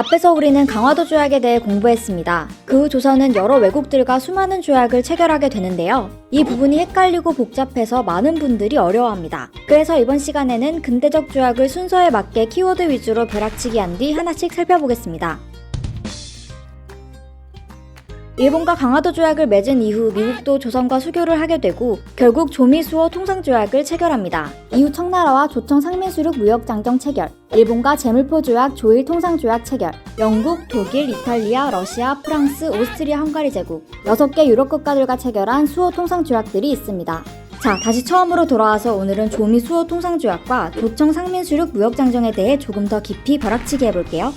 앞에서 우리는 강화도 조약에 대해 공부했습니다. 그 후 조선은 여러 외국들과 수많은 조약을 체결하게 되는데요. 이 부분이 헷갈리고 복잡해서 많은 분들이 어려워합니다. 그래서 이번 시간에는 근대적 조약을 순서에 맞게 키워드 위주로 벼락치기 한 뒤 하나씩 살펴보겠습니다. 일본과 강화도 조약을 맺은 이후 미국도 조선과 수교를 하게 되고 결국 조미수호 통상 조약을 체결합니다. 이후 청나라와 조청 상민수륙 무역 장정 체결, 일본과 제물포 조약 조일 통상 조약 체결, 영국, 독일, 이탈리아, 러시아, 프랑스, 오스트리아, 헝가리 제국 6개 유럽 국가들과 체결한 수호 통상 조약들이 있습니다. 자, 다시 처음으로 돌아와서 오늘은 조미 수호 통상 조약과 조청 상민수륙 무역 장정에 대해 조금 더 깊이 벼락치기 해볼게요.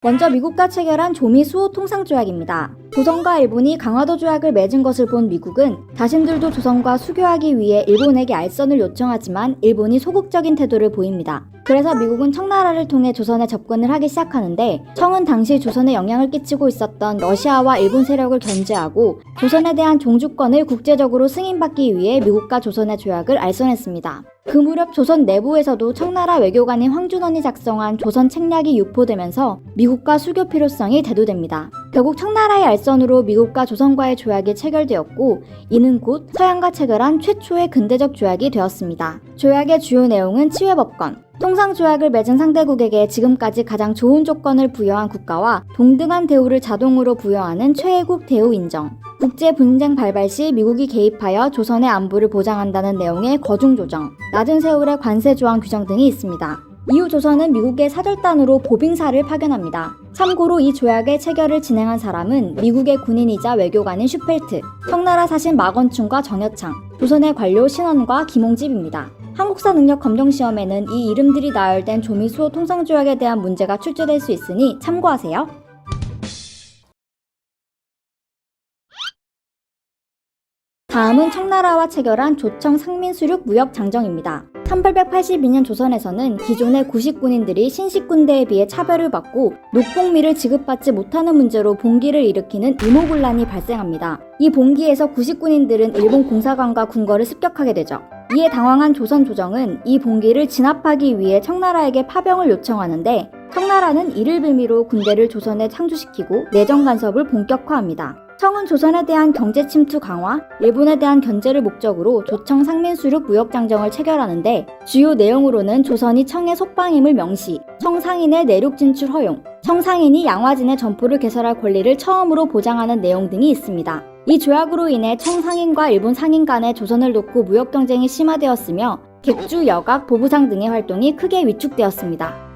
먼저 미국과 체결한 조미 수호 통상조약입니다. 조선과 일본이 강화도 조약을 맺은 것을 본 미국은 자신들도 조선과 수교하기 위해 일본에게 알선을 요청하지만 일본이 소극적인 태도를 보입니다. 그래서 미국은 청나라를 통해 조선에 접근을 하기 시작하는데 청은 당시 조선에 영향을 끼치고 있었던 러시아와 일본 세력을 견제하고 조선에 대한 종주권을 국제적으로 승인받기 위해 미국과 조선의 조약을 알선했습니다. 그 무렵 조선 내부에서도 청나라 외교관인 황준원이 작성한 조선 책략이 유포되면서 미국과 수교 필요성이 대두됩니다. 결국 청나라의 알선으로 미국과 조선과의 조약이 체결되었고 이는 곧 서양과 체결한 최초의 근대적 조약이 되었습니다. 조약의 주요 내용은 치외법권, 통상 조약을 맺은 상대국에게 지금까지 가장 좋은 조건을 부여한 국가와 동등한 대우를 자동으로 부여하는 최애국 대우 인정, 국제 분쟁 발발 시 미국이 개입하여 조선의 안보를 보장한다는 내용의 거중 조정, 낮은 세월의 관세 조항 규정 등이 있습니다. 이후 조선은 미국의 사절단으로 보빙사를 파견합니다. 참고로 이 조약의 체결을 진행한 사람은 미국의 군인이자 외교관인 슈펠트, 청나라 사신 마건춘과 정여창, 조선의 관료 신원과 김홍집입니다. 한국사 능력 검정 시험에는 이 이름들이 나열된 조미수호 통상조약에 대한 문제가 출제될 수 있으니 참고하세요. 다음은 청나라와 체결한 조청 상민수륙 무역 장정입니다. 1882년 조선에서는 기존의 구식군인들이 신식군대에 비해 차별을 받고 녹봉미를 지급받지 못하는 문제로 봉기를 일으키는 이모군란이 발생합니다. 이 봉기에서 구식군인들은 일본 공사관과 궁궐을 습격하게 되죠. 이에 당황한 조선 조정은 이 봉기를 진압하기 위해 청나라에게 파병을 요청하는데 청나라는 이를 빌미로 군대를 조선에 상주시키고 내정 간섭을 본격화합니다. 청은 조선에 대한 경제 침투 강화, 일본에 대한 견제를 목적으로 조청 상민수륙 무역장정을 체결하는데 주요 내용으로는 조선이 청의 속방임을 명시, 청 상인의 내륙 진출 허용, 청 상인이 양화진의 점포를 개설할 권리를 처음으로 보장하는 내용 등이 있습니다. 이 조약으로 인해 청 상인과 일본 상인 간의 조선을 놓고 무역 경쟁이 심화되었으며 객주, 여각, 보부상 등의 활동이 크게 위축되었습니다.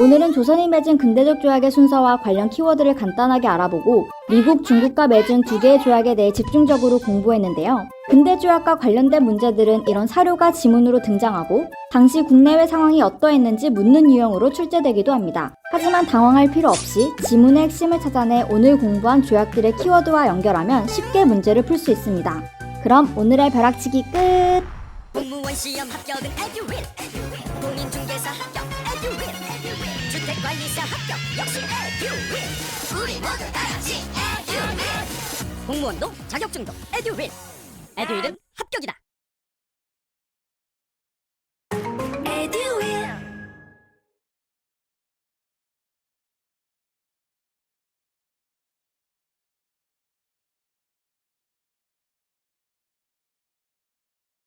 오늘은 조선이 맺은 근대적 조약의 순서와 관련 키워드를 간단하게 알아보고 미국, 중국과 맺은 두 개의 조약에 대해 집중적으로 공부했는데요. 근대 조약과 관련된 문제들은 이런 사료가 지문으로 등장하고 당시 국내외 상황이 어떠했는지 묻는 유형으로 출제되기도 합니다. 하지만 당황할 필요 없이 지문의 핵심을 찾아내 오늘 공부한 조약들의 키워드와 연결하면 쉽게 문제를 풀 수 있습니다. 그럼 오늘의 벼락치기 끝! 역시 에듀윌 우리 모두 다 같이 에듀윌 공무원도 자격증도 에듀윌 에듀윌은 합격이다